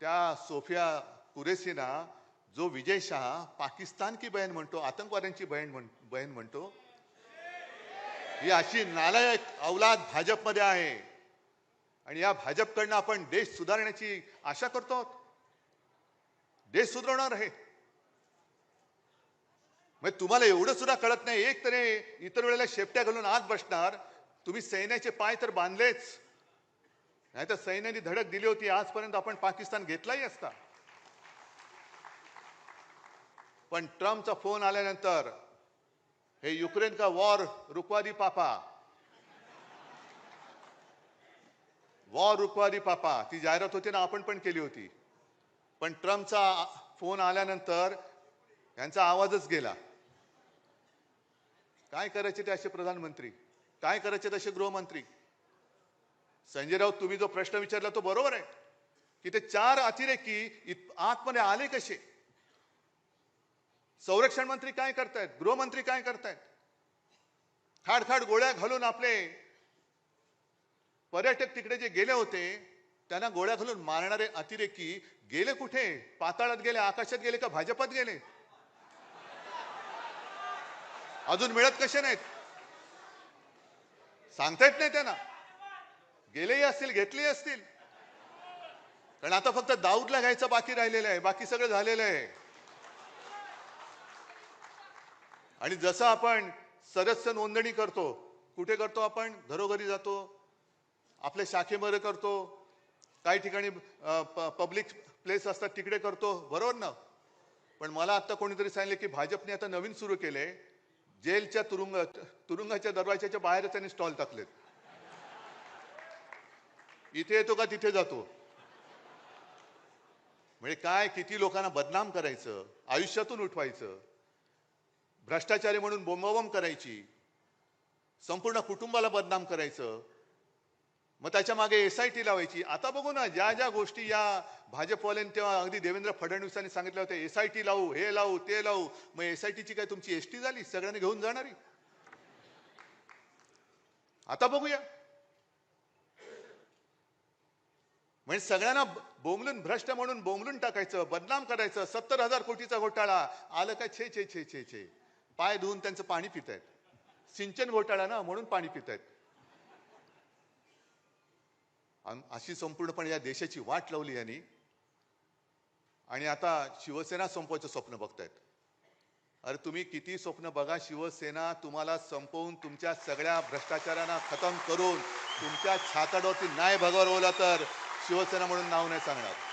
त्या सोफिया कुरेसीना जो विजय शहा पाकिस्तान की बहीण म्हणतो आतंकवाद्यांची बहीण म्हण बहीण म्हणतो ही अशी नालायक अवलाद भाजपमध्ये आहे. आणि या भाजपकडनं आपण देश सुधारण्याची आशा करतो आहोत. देश सुधारणार आहे. म्हणजे तुम्हाला एवढं सुद्धा कळत नाही एक तरी इतर वेळेला शेपट्या घालून आत बसणार. तुम्ही सैन्याचे पाय तर बांधलेच. नाही तर सैन्याने धडक दिली होती आजपर्यंत आपण पाकिस्तान घेतलाही असता. पण ट्रम्पचा फोन आल्यानंतर हे युक्रेन का वॉर रुकवादी पापा? वॉर रुकवादी पापा. ती जाहिरात होती ना आपण पण केली होती. पण ट्रम्पचा फोन आल्यानंतर यांचा आवाजच गेला. काय करायचे ते असे प्रधानमंत्री? काय करायचे तसे गृहमंत्री? संजय राऊत तुम्ही जो प्रश्न विचारला तो बरोबर आहे. की ते चार अतिरेकी इत- आतमध्ये आले कसे? संरक्षण मंत्री काय करतायत? गृहमंत्री काय करतायत? खाडखाड गोळ्या घालून आपले पर्यटक तिकडे जे गेले होते त्यांना गोळ्या घालून मारणारे अतिरेकी गेले कुठे? पाताळात गेले आकाशात गेले का भाजपात गेले? अजून मिळत कसे नाहीत? सांगता येत नाही त्यांना. गेलेही असतील घेतलेही असतील. कारण आता फक्त दाऊदला घ्यायचं बाकी राहिलेलं आहे. बाकी सगळं झालेलं आहे. आणि जसं आपण सदस्य नोंदणी करतो कुठे करतो आपण? घरोघरी जातो आपल्या शाखेमध्ये करतो काही ठिकाणी पब्लिक प्लेस असतात तिकडे करतो. बरोबर ना? पण मला आता कोणीतरी सांगितलं की भाजपने आता नवीन सुरू केले जेलच्या तुरुंग तुरुंगाच्या दरवाजाच्या बाहेर त्यांनी स्टॉल टाकलेत. इथे येतो का तिथे जातो? म्हणजे काय किती लोकांना बदनाम करायचं आयुष्यातून उठवायचं भ्रष्टाचारी म्हणून बोंबाबोंब करायची संपूर्ण कुटुंबाला बदनाम करायचं मग त्याच्यामागे एस आय टी लावायची. आता बघू ना ज्या ज्या गोष्टी या भाजपवाल्यांनी तेव्हा अगदी देवेंद्र फडणवीसांनी सांगितलं होतं एस आय टी लावू हे लावू ते लावू मग एस आय टीची काय तुमची एस टी झाली? सगळ्यांनी घेऊन जाणारी? आता बघूया. म्हणजे सगळ्यांना बोंबलून भ्रष्ट म्हणून बोंबलून टाकायचं बदनाम करायचं सत्तर हजार कोटीचा घोटाळा आलं काय छे छे छे छे छे. पाय धुवून त्यांचं पाणी पितायत. सिंचन घोटाळा ना म्हणून पाणी पितायत. अन अशी संपूर्णपणे या देशाची वाट लावली यांनी. आणि आता शिवसेना संपवायचं स्वप्न बघतायत. अरे तुम्ही किती स्वप्न बघा शिवसेना तुम्हाला संपवून तुमच्या सगळ्या भ्रष्टाचारांना खतम करून तुमच्या छाताडावरती नाही भगवला तर शिवसेना म्हणून नाव नाही सांगणार.